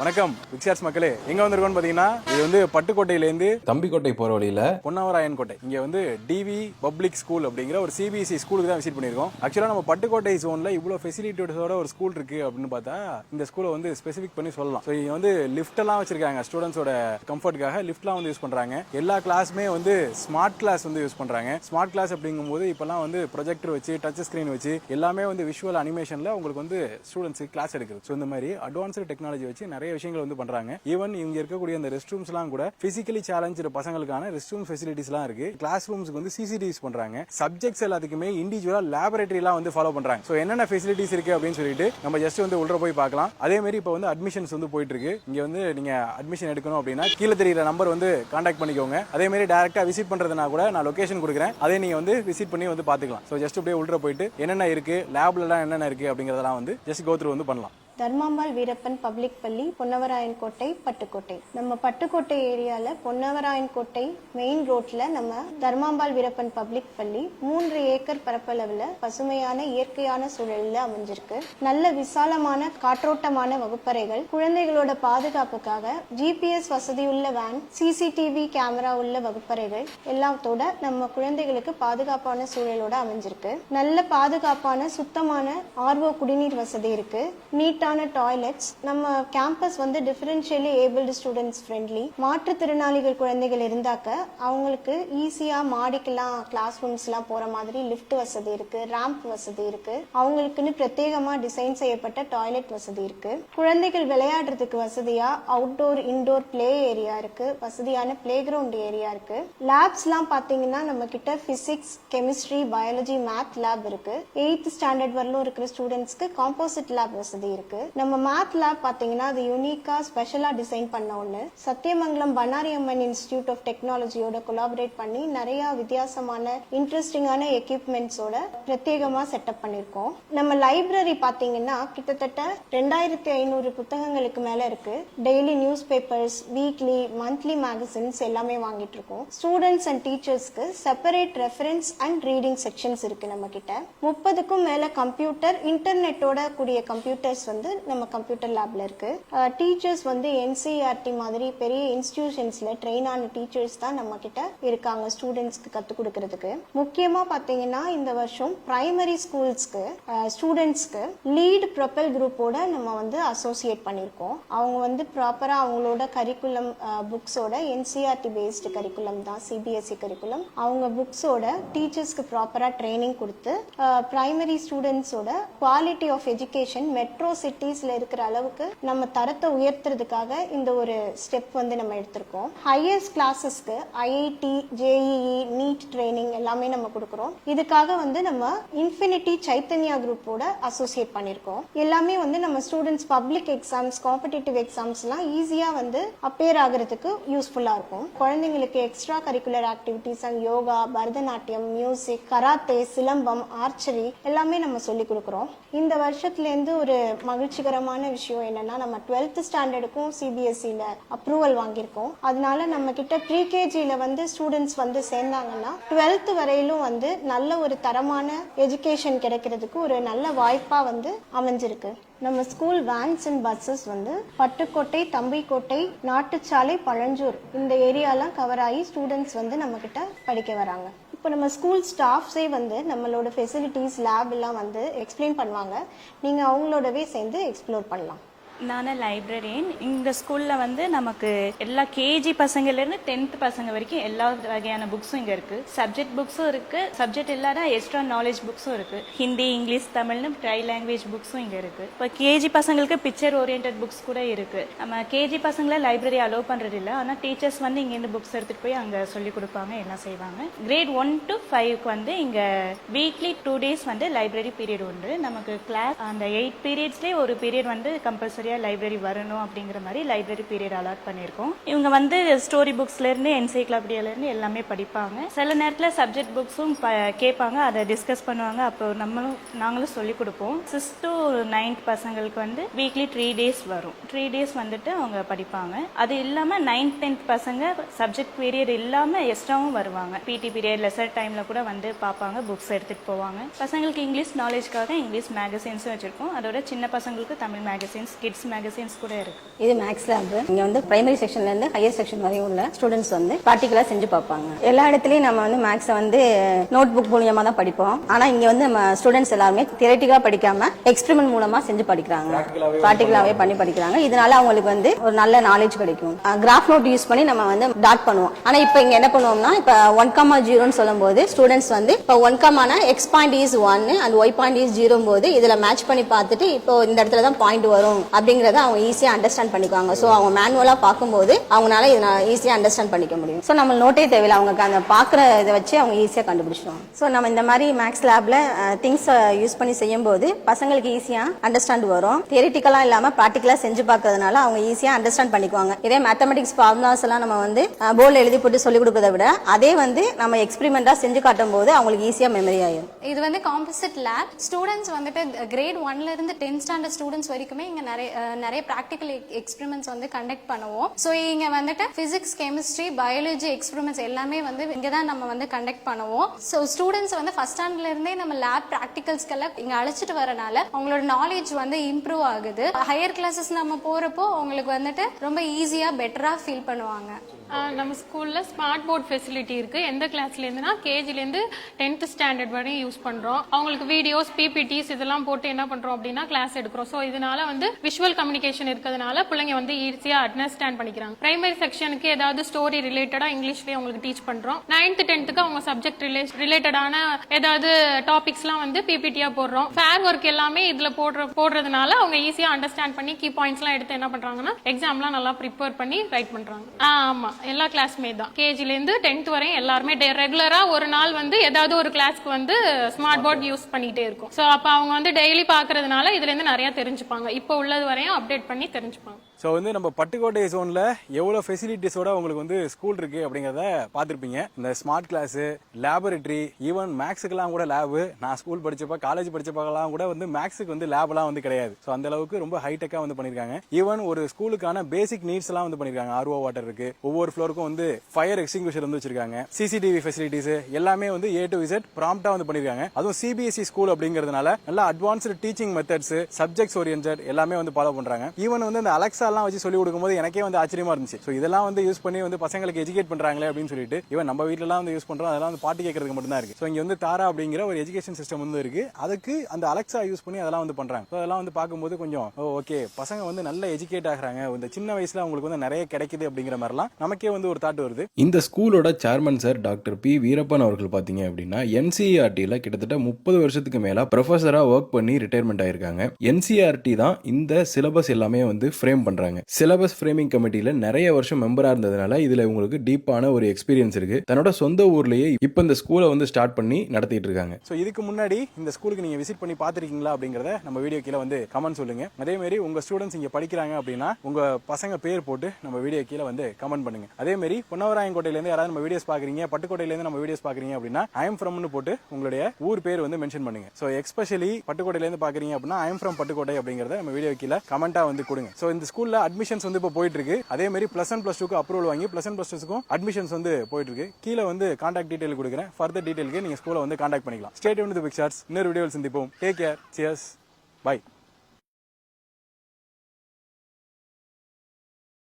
வணக்கம் விக்ஸார்ஸ் மக்களே. எங்க வந்திருக்கோம்னு பாத்தீங்கன்னா இது வந்து பட்டுக்கோட்டையிலேருந்து தம்பிக்கோட்டை போற வழியில பொன்னவராயன் கோட்டை. இங்க வந்து டிவி பப்ளிக் ஸ்கூல் அப்படிங்கிற ஒரு சிபிஎஸ்சி ஸ்கூலுக்கு தான் விசிட் பண்ணியிருக்கோம். ஆக்சுவலா நம்ம பட்டுக்கோட்டை ஜோன்ல இவ்வளவு ஃபெசிலிட்டியோட ஒரு ஸ்கூல் இருக்கு அப்படின்னு பார்த்தா இந்த ஸ்கூலை வந்து ஸ்பெசிபிக் பண்ணி சொல்லலாம். ஸோ இங்க வந்து லிஃப்ட் எல்லாம் வச்சிருக்காங்க ஸ்டூடெண்ட்ஸோட கம்ஃபர்ட்டுக்காக லிஃப்ட்லாம் வந்து யூஸ் பண்றாங்க. எல்லா கிளாஸுமே வந்து ஸ்மார்ட் கிளாஸ் வந்து யூஸ் பண்றாங்க. ஸ்மார்ட் கிளாஸ் அப்படிங்கும்போது இப்பெல்லாம் வந்து ப்ரொஜெக்டர் வச்சு டச் ஸ்கிரீன் வச்சு எல்லாமே வந்து விஷுவல் அனிமேஷன்ல உங்களுக்கு வந்து ஸ்டூடெண்ட்ஸுக்கு கிளாஸ் எடுக்குது. ஸோ இந்த மாதிரி அட்வான்ஸ்டு டெக்னாலஜி வச்சு நிறைய விஷயங்கள் வந்து பண்றாங்க. ஈவன் இங்க இருக்கக்கூடிய அந்த ரெஸ்ட் ரூம்ஸ்லாம் கூட பிசிக்கலி சேலஞ்சு பசங்களுக்கான ரெஸ்ட் ரூம் ஃபெசிலிட்டிஸ்லாம் இருக்கு. கிளாஸ் ரூம்ஸ்க்கு வந்து சிசிடிவிஸ் பண்றாங்க. சப்ஜெக்ட்ஸ் எல்லாத்துக்குமே இண்டிவிஜுவலா லேபரேட்டரிலாம் வந்து ஃபாலோ பண்றாங்க. ஸோ என்னென்ன ஃபெசிலிட்டிஸ் இருக்கு அப்படின்னு சொல்லிட்டு நம்ம ஜஸ்ட் வந்து உள்ள போய் பார்க்கலாம். அதே மாதிரி இப்போ வந்து அட்மிஷன்ஸ் வந்து போயிட்டு இருக்கு இங்க வந்து நீங்க அட்மிஷன் எடுக்கணும் அப்படின்னா கீழே தெரியுற நம்பர் வந்து காண்டாக்ட் பண்ணிக்கோங்க. அதே மாதிரி டேரக்டா விசிட் பண்றதுனா கூட நான் லொகேஷன் கொடுக்குறேன். அதே நீங்க வந்து விசிட் பண்ணி வந்து பாத்துக்கலாம் ஸோ ஜஸ்ட் அப்படியே உள்ள போயிட்டு என்னென்ன இருக்கு லேப்லலாம் என்னென்ன இருக்கு அப்படிங்கறதெல்லாம் வந்து ஜஸ்ட் கோத்ரூ வந்து பண்ணலாம். தர்மாம்பாள் வீரப்பன் பப்ளிக் பள்ளி பொன்னவராயன் கோட்டை பட்டுக்கோட்டை. நம்ம பட்டுக்கோட்டை ஏரியால பொன்னவராயன் கோட்டை மெயின் ரோட்ல நம்ம தர்மாம்பாள் வீரப்பன் பப்ளிக் பள்ளி மூன்று ஏக்கர் பரப்பளவுல பசுமையான இயற்கையான சூழலில் அமைஞ்சிருக்கு. நல்ல விசாலமான காற்றோட்டமான வகுப்பறைகள். குழந்தைகளோட பாதுகாப்புக்காக ஜிபிஎஸ் வசதியுள்ள வேன் சிசிடிவி கேமரா உள்ள வகுப்பறைகள். எல்லாத்தோட நம்ம குழந்தைகளுக்கு பாதுகாப்பான சூழலோட அமைஞ்சிருக்கு. நல்ல பாதுகாப்பான சுத்தமான ஆர்வோ குடிநீர் வசதி இருக்கு. நீட்டான டாய்லெட்ஸ் நம்ம கேம்பஸ் வந்து டிஃபரன்ஷியலி ஏபிள்டு ஸ்டூடெண்ட்ஸ் ஃப்ரெண்ட்லி மாற்றுத்திறனாளிகள் குழந்தைகள் இருந்தாக்க அவங்களுக்கு ஈஸியாக மாடிக்கெல்லாம் கிளாஸ் ரூம்ஸ்லாம் போகிற மாதிரி லிஃப்ட் வசதி இருக்குது ரேம்ப் வசதி இருக்குது அவங்களுக்குன்னு பிரத்யேகமாக டிசைன் செய்யப்பட்ட டாய்லெட் வசதி இருக்குது குழந்தைகள் விளையாடுறதுக்கு வசதியாக அவுட்டோர் இன்டோர் ப்ளே ஏரியா இருக்குது வசதியான பிளே கிரவுண்ட் ஏரியா இருக்குது லேப்ஸ்லாம் பார்த்தீங்கன்னா நம்ம கிட்ட கெமிஸ்ட்ரி பயாலஜி மேத் லேப் இருக்குது எயித் ஸ்டாண்டர்ட் வரலும் இருக்கிற ஸ்டூடெண்ட்ஸ்க்கு காம்போசிட் லேப் வசதி இருக்குது இருக்கு. நம்ம மேத் லேப் பாத்தீங்கன்னா அது யூனிக்கா ஸ்பெஷலா டிசைன் பண்ண ஒண்ணு. சத்தியமங்கலம் பண்ணாரி அம்மன் இன்ஸ்டிடியூட் ஆஃப் டெக்னாலஜியோட கொலாபரேட் பண்ணி நிறைய வித்தியாசமான இன்ட்ரெஸ்டிங்கான எக்யூப்மெண்ட்ஸோட பிரத்யேகமா செட்டப் பண்ணிருக்கோம். நம்ம லைப்ரரி பாத்தீங்கன்னா கிட்டத்தட்ட ரெண்டாயிரத்தி ஐநூறு புத்தகங்களுக்கு மேல இருக்கு. Daily news papers weekly monthly magazines எல்லாமே வாங்கிட்டு இருக்கோம். Students and டீச்சர்ஸ்க்கு separate reference and reading sections இருக்கு நம்ம கிட்ட. முப்பதுக்கும் மேல கம்ப்யூட்டர் இன்டர்நெட்டோட கூடிய கம்ப்யூட்டர்ஸ் வந்து நம்ம கம்ப்யூட்டர் லேப்ல இருக்கு. டீச்சர்ஸ் வந்து என்சிஆர்டி மாதிரி பெரிய இன்ஸ்டிடியூஷன்ஸ்ல ட்ரெயின் ஆன டீச்சர்ஸ் தான் நம்ம கிட்ட இருக்காங்க ஸ்டூடெண்ட்ஸ்க்கு கத்துக் கொடுக்கறதுக்கு. முக்கியமா பாத்தீங்கன்னா இந்த வருஷம் பிரைமரி ஸ்கூல்ஸ்க்கு ஸ்டூடெண்ட்ஸ்க்கு லீட் ப்ரொபல் குரூப்போட நம்ம வந்து அசோசியேட் பண்ணியிருக்கோம். அவங்க வந்து ப்ராப்பரா அவங்களோட கரிக்குலம் புக்ஸோட என்சிஆர்டி பேஸ்டு கரிக்குலம் தான் சிபிஎஸ்சி கரிக்குலம் அவங்க புக்ஸோட டீச்சர்ஸ்க்கு ப்ராப்பரா ட்ரைனிங் கொடுத்து பிரைமரி ஸ்டூடெண்ட்ஸோட குவாலிட்டி ஆஃப் எஜுகேஷன் மெட்ரோ சிட்டிஸில் இருக்கிற அளவுக்கு நம்ம தரத்தை உயர்த்துறதுக்காக இந்த ஒரு ஸ்டெப் வந்து நம்ம எடுத்திருக்கோம். ஹையஸ்ட் கிளாஸஸ்க்கு ஐஐடி ஜேஇஇ நீட் ட்ரைனிங் எல்லாமே நம்ம கொடுக்குறோம். இதுக்காக வந்து நம்ம இன்ஃபினிட்டி சைத்தன்யா குரூப்போட அசோசியேட் பண்ணியிருக்கோம். எல்லாமே வந்து நம்ம ஸ்டூடெண்ட்ஸ் பப்ளிக் எக்ஸாம்ஸ் காம்படிட்டிவ் எக்ஸாம்ஸ்லாம் ஈஸியாக வந்து அப்பேர் ஆகிறதுக்கு யூஸ்ஃபுல்லாக இருக்கும். குழந்தைங்களுக்கு extra curricular activities and yoga Bharatanatyam music karate Silambam archery எல்லாமே நம்ம சொல்லி கொடுக்குறோம். இந்த வருஷத்துலேருந்து ஒரு மகிழ்ச்சிகரமான விஷயம் என்னன்னா நம்ம டுவெல்த் ஸ்டாண்டர்டுக்கும் சிபிஎஸ்சியில் அப்ரூவல் வாங்கியிருக்கோம். அதனால நம்ம கிட்ட ப்ரீகேஜியில் வந்து ஸ்டூடெண்ட்ஸ் வந்து சேர்ந்தாங்கன்னா டுவெல்த் வரையிலும் வந்து நல்ல ஒரு தரமான எஜுகேஷன் கிடைக்கிறதுக்கு ஒரு நல்ல வாய்ப்பாக வந்து அமைஞ்சிருக்கு. நம்ம ஸ்கூல் வேன்ஸ் அண்ட் பஸ்ஸஸ் வந்து பட்டுக்கோட்டை தம்பிக்கோட்டை நாட்டுச்சாலை பழஞ்சூர் இந்த ஏரியாலாம் கவர் ஆகி ஸ்டூடெண்ட்ஸ் வந்து நம்ம கிட்ட படிக்க வராங்க. இப்போ நம்ம ஸ்கூல் ஸ்டாஃப்ஸே வந்து நம்மளோட ஃபெசிலிட்டிஸ் லேப் எல்லாம் வந்து எக்ஸ்பிளைன் பண்ணுவாங்க. நீங்கள் அவங்களோடவே சேர்ந்து எக்ஸ்ப்ளோர் பண்ணலாம். நான் லைப்ரரியன் இந்த ஸ்கூலில் வந்து நமக்கு எல்லா கேஜி பசங்கள்லேருந்து டென்த் பசங்க வரைக்கும் எல்லா வகையான புக்ஸும் இங்கே இருக்குது சப்ஜெக்ட் புக்ஸும் இருக்குது சப்ஜெக்ட் இல்லாத எக்ஸ்ட்ரா நாலேஜ் புக்ஸும் இருக்குது ஹிந்தி இங்கிலீஷ் தமிழ்னு ட்ரை லாங்குவேஜ் புக்ஸும் இங்கே இருக்குது இப்போ கேஜி பசங்களுக்கு பிக்சர் ஓரியன்ட் புக்ஸ் கூட இருக்குது நம்ம கேஜி பசங்களை லைப்ரரி அலோவ் பண்ணுறது இல்லை ஆனால் டீச்சர்ஸ் வந்து இங்கேருந்து புக்ஸ் எடுத்துகிட்டு போய் அங்கே சொல்லி கொடுப்பாங்க எல்லாம் செய்வாங்க. கிரேட் ஒன் டு ஃபைவ்க்கு வந்து இங்கே வீக்லி டூ டேஸ் வந்து லைப்ரரி பீரியட் உண்டு. நமக்கு கிளாஸ் அந்த எயிட் பீரியட்ஸ்லேயே ஒரு பீரியட் வந்து கம்பல்சரி கம்பல்சரியாக லைப்ரரி வரணும் அப்படிங்கிற மாதிரி லைப்ரரி பீரியட் அலாட் பண்ணியிருக்கோம். இவங்க வந்து ஸ்டோரி புக்ஸ்லேருந்து என்சைக்ளோபீடியாலேருந்து எல்லாமே படிப்பாங்க. சில நேரத்தில் சப்ஜெக்ட் புக்ஸும் கேட்பாங்க அதை டிஸ்கஸ் பண்ணுவாங்க. அப்போ நம்மளும் நாங்களும் சொல்லிக் கொடுப்போம். சிக்ஸ் டு நைன்த் பசங்களுக்கு வந்து வீக்லி த்ரீ டேஸ் வரும். த்ரீ டேஸ் வந்துட்டு அவங்க படிப்பாங்க. அது இல்லாமல் நைன்த் டென்த் பசங்க சப்ஜெக்ட் பீரியட் இல்லாமல் எக்ஸ்ட்ராவும் வருவாங்க. பிடி பீரியட் லெசர் டைமில் கூட வந்து பார்ப்பாங்க புக்ஸ் எடுத்துகிட்டு போவாங்க. பசங்களுக்கு இங்கிலீஷ் நாலேஜ்க்காக இங்கிலீஷ் மேகசின்ஸும் வச்சுருக்கோம். அதோட சின்ன பசங்களுக்கு Tamil magazines kids books magazines கூட இருக்கு. இது மேக்ஸ் லேப் இங்க வந்து பிரைமரி செக்ஷன்ல இருந்து ஹையர் செக்ஷன் வரையும் உள்ள ஸ்டூடெண்ட்ஸ் வந்து ப்ராக்டிகலா செஞ்சு பார்ப்பாங்க. எல்லா இடத்துலயும் நம்ம வந்து மேக்ஸை வந்து நோட் புக் மூலியமா தான் படிப்போம். ஆனா இங்க வந்து நம்ம ஸ்டூடெண்ட்ஸ் எல்லாருமே தியரட்டிக்கா படிக்காம எக்ஸ்பெரிமெண்ட் மூலமா செஞ்சு படிக்கிறாங்க. ப்ராக்டிகலாவே பண்ணி படிக்கிறாங்க. இதனால அவங்களுக்கு வந்து ஒரு நல்ல நாலேஜ் கிடைக்கும். கிராஃப் நோட் யூஸ் பண்ணி நம்ம வந்து டாட் பண்ணுவோம். ஆனா இப்போ இங்க என்ன பண்ணுவோம்னா இப்போ ஒன் காமா ஜீரோன்னு சொல்லும்போது ஸ்டூடெண்ட்ஸ் வந்து இப்போ one காமான X point is one and Y point is zero போது இதுல மேட்ச் பண்ணி பார்த்துட்டு இப்போ இந்த இடத்துல தான் பாயிண்ட் வரும் அப்படிங்கறத அவங்க ஈஸியா அண்டர்ஸ்டாண்ட் பண்ணிக்குவாங்க. ஸோ அவங்க மேனுவலா பார்க்கும்போது அவங்களால இதை ஈஸியா அண்டர்ஸ்டாண்ட் பண்ணிக்க முடியும். ஸோ நம்ம நோட்டே தேவையில்லை. அவங்க அந்த பார்க்குற இதை வச்சு அவங்க ஈஸியா கண்டுபிடிச்சிடுவாங்க. ஸோ நம்ம இந்த மாதிரி மேக்ஸ் லேப்ல திங்ஸ் யூஸ் பண்ணி செய்யும்போது பசங்களுக்கு ஈஸியா அண்டர்ஸ்டாண்ட் வரும். தியரிட்டிக்கலா இல்லாம ப்ராக்டிக்கலா செஞ்சு பார்க்கறதுனால அவங்க ஈஸியா அண்டர்ஸ்டாண்ட் பண்ணிக்குவாங்க. இதே மேத்தமெட்டிக்ஸ் ஃபார்முலாஸ் எல்லாம் நம்ம வந்து போர்டில் எழுதி போட்டு சொல்லி கொடுக்கறத விட அதே வந்து நம்ம எக்ஸ்பிரிமெண்ட்டாக செஞ்சு காட்டும் போது அவங்களுக்கு ஈஸியா மெமரி ஆயிரும். இது வந்து காம்போசிட் லேப் ஸ்டூடெண்ட்ஸ் வந்துட்டு கிரேட் ஒன்ல இருந்து டென்த் ஸ்டாண்டர்ட் ஸ்டூடெண்ட்ஸ் வரைக்குமே இங்க நிறைய நிறைய ப்ராக்டிக்கல் எக்ஸ்பெரிமெண்ட்ஸ் வந்து கண்டக்ட் பண்ணுவோம். ஸோ இங்க வந்துட்டு பிசிக்ஸ் கெமிஸ்ட்ரி பயாலஜி எக்ஸ்பெரிமெண்ட்ஸ் எல்லாமே வந்து இங்க தான் நம்ம வந்து கண்டக்ட் பண்ணுவோம். ஸோ ஸ்டூடெண்ட்ஸ் வந்து ஃபர்ஸ்ட் ஸ்டாண்டர்ட்ல இருந்தே நம்ம லேப் ப்ராக்டிகல்ஸ்க்கெல்லாம் இங்க அழைச்சிட்டு வரனால அவங்களோட நாலேஜ் வந்து இம்ப்ரூவ் ஆகுது. ஹையர் கிளாஸஸ் நம்ம போறப்போ அவங்களுக்கு வந்துட்டு ரொம்ப ஈஸியா பெட்டரா ஃபீல் பண்ணுவாங்க. நம்ம ஸ்கூலில் ஸ்மார்ட் போர்ட் ஃபெசிலிட்டி இருக்குது எந்த கிளாஸ்லேருந்துனா கேஜிலேருந்து டென்த்து ஸ்டாண்டர்ட் வரையும் யூஸ் பண்ணுறோம் அவங்களுக்கு வீடியோஸ் பிபிடிஸ் இதெல்லாம் போட்டு என்ன பண்ணுறோம் அப்படின்னா கிளாஸ் எடுக்கிறோம். ஸோ இதனால வந்து விஷுவல் கம்யூனிகேஷன் இருக்கிறதுனால பிள்ளைங்க வந்து ஈஸியாக அண்டர்ஸ்டாண்ட் பண்ணிக்கிறாங்க. பிரைமரி செக்ஷனுக்கு ஏதாவது ஸ்டோரி ரிலேட்டடாக இங்கிலீஷ்லேயே அவங்களுக்கு டீச் பண்ணுறோம் நைன்த்து டென்த்துக்கு அவங்க சப்ஜெக்ட் ரிலே ரிலேட்டடான ஏதாவது டாபிக்ஸ்லாம் வந்து பிபிடியாக போடுறோம். ஃபேர் ஒர்க் எல்லாமே இதில் போடுற போடுறதுனால அவங்க ஈஸியாக அண்டர்ஸ்டாண்ட் பண்ணி கீ பாயிண்ட்ஸ்லாம் எடுத்து என்ன பண்ணுறாங்கன்னா எக்ஸாம்லாம் நல்லா ப்ரிப்பேர் பண்ணி ரைட் பண்ணுறாங்க ஆ ஆமாம் எல்லா கிளாஸுமே தான். கேஜிலேருந்து டென்த் வரையும் எல்லாருமே ரெகுலராக ஒரு நாள் வந்து ஏதாவது ஒரு கிளாஸ்க்கு வந்து ஸ்மார்ட் போர்ட் யூஸ் பண்ணிகிட்டே இருக்கும். ஸோ அப்போ அவங்க வந்து டெய்லி பார்க்கறதுனால இதுலேருந்து நிறையா தெரிஞ்சுப்பாங்க. இப்போ உள்ளது வரையும் அப்டேட் பண்ணி தெரிஞ்சுப்பாங்க. ஸோ வந்து நம்ம பட்டுக்கோட்டை ஜோனில் எவ்வளோ ஃபெசிலிட்டிஸோட உங்களுக்கு வந்து ஸ்கூல் இருக்குது அப்படிங்கிறத பார்த்துருப்பீங்க. இந்த ஸ்மார்ட் கிளாஸு லேபரேட்டரி ஈவன் மேக்ஸுக்கெல்லாம் கூட லேபு நான் ஸ்கூல் படித்தப்ப காலேஜ் படித்தப்பெல்லாம் கூட வந்து மேக்ஸுக்கு வந்து லேப்லாம் வந்து கிடையாது. ஸோ அந்த அளவுக்கு ரொம்ப ஹைடெக்காக வந்து பண்ணியிருக்காங்க ஈவன் ஒரு ஸ்கூலுக்கான பேசிக் நீட்ஸ்லாம் வந்து பண்ணியிருக்காங்க ஆர்ஓ வாட்டர் இருக்குது ஒவ்வொரு ஃப்ளோருக்கும் வந்து ஃபயர் எக்ஸ்டிங்விஷர் வந்து வச்சிருக்காங்க. சிசிடிவி ஃபெசிலிட்டிஸ் எல்லாமே வந்து ஏ டு இசட் ப்ராம்ப்டாக வந்து பண்ணியிருக்காங்க அதுவும் சிபிஎஸ்சி ஸ்கூல் அப்படிங்கிறதுனால நல்லா advanced teaching methods subjects orient எல்லாமே வந்து ஃபாலோ பண்ணுறாங்க ஈவன் வந்து அந்த அலெக்ஸா எல்லாம் வச்சு சொல்லி கொடுக்கும்போது எனக்கே வந்து ஆச்சரியமா இருந்துச்சு. ஸோ இதெல்லாம் வந்து யூஸ் பண்ணி வந்து பசங்களுக்கு எஜுகேட் பண்றாங்களே அப்படின்னு சொல்லிட்டு இவன் நம்ம வீட்டிலலாம் வந்து யூஸ் பண்றோம் அதெல்லாம் வந்து பாட்டு கேட்கறதுக்கு மட்டும் தான் இருக்கு. ஸோ இங்க வந்து தாரா அப்படிங்கிற ஒரு எஜுகேஷன் சிஸ்டம் வந்து இருக்கு. அதுக்கு அந்த அலெக்ஸா யூஸ் பண்ணி அதெல்லாம் வந்து பண்றாங்க. ஸோ அதெல்லாம் வந்து பார்க்கும்போது கொஞ்சம் ஓகே பசங்க வந்து நல்ல எஜுகேட் ஆகுறாங்க. இந்த சின்ன வயசுல அவங்களுக்கு வந்து நிறைய கிடைக்குது அப்படிங்கிற மாதிரிலாம் நமக்கே வந்து ஒரு தாட் வருது. இந்த ஸ்கூலோட chairman sir doctor B Veerappan அவர்கள் பார்த்தீங்க அப்படின்னா என்சிஆர்டியில் கிட்டத்தட்ட முப்பது வருஷத்துக்கு மேலே ப்ரொஃபஸராக ஒர்க் பண்ணி ரிட்டையர்மெண்ட் ஆயிருக்காங்க. என்சிஆர்டி தான் இந்த சிலபஸ் எல்லாமே வந்து ஃப்ரேம் பண்ணுறாங்க சிலபஸ் ஃப்ரேமிங் கமிட்டியில் நிறைய வருஷம் மெம்பராக இருந்ததுனால இதில் இவங்களுக்கு டீப்பான ஒரு எக்ஸ்பீரியன்ஸ் இருக்கு. தன்னோட சொந்த ஊர்லேயே இப்போ இந்த ஸ்கூலை வந்து ஸ்டார்ட் பண்ணி நடத்திட்டு இருக்காங்க. ஸோ இதுக்கு முன்னாடி இந்த ஸ்கூலுக்கு நீங்க விசிட் பண்ணி பார்த்துருக்கீங்களா அப்படிங்கறத நம்ம வீடியோ கீழே வந்து கமெண்ட் சொல்லுங்க. அதே மாதிரி உங்க ஸ்டூடெண்ட்ஸ் இங்க படிக்கிறாங்க அப்படின்னா உங்க பசங்க பேர் போட்டு நம்ம வீடியோ கீழே வந்து கமெண்ட் பண்ணுங்க. அதே மாதிரி யாராவது நம்ம வீடியோஸ் பார்க்குறீங்க பட்டுக்கோட்டையில இருந்து நம்ம வீடியோஸ் பாக்குறீங்க அப்படின்னா ஐம் ஃப்ரம்னு போட்டு உங்களுடைய ஊர் பேர் வந்து மென்ஷன் பண்ணுங்க. ஸோ எக்ஸ்பெஷலி பட்டுக்கோட்டையிலேருந்து பார்க்குறீங்க அப்படின்னா ஐம் ஃப்ரம் பட்டுக்கோட்டை அப்படிங்கறத நம்ம வீடியோ கீழே கமெண்ட்டாக வந்து கொடுங்க. ஸோ இந்த ஸ்கூல் ஸ்கூலில் அட்மிஷன்ஸ் வந்து இப்போ போயிட்டு இருக்கு அதே மாதிரி ப்ளஸ் ஒன் ப்ளஸ் டூக்கு அப்ரூவல் வாங்கி ப்ளஸ் ஒன் ப்ளஸ் டூக்கும் அட்மிஷன்ஸ் வந்து போயிட்டு இருக்கு கீழே வந்து காண்டாக்ட் டீடைல் கொடுக்குறேன். ஃபர்தர் டீடைலுக்கு நீங்கள் ஸ்கூலை வந்து காண்டாக்ட் பண்ணிக்கலாம். ஸ்டேட் ஒன் தி பிக்சர்ஸ் இன்னொரு வீடியோவில் சந்திப்போம். Take care cheers by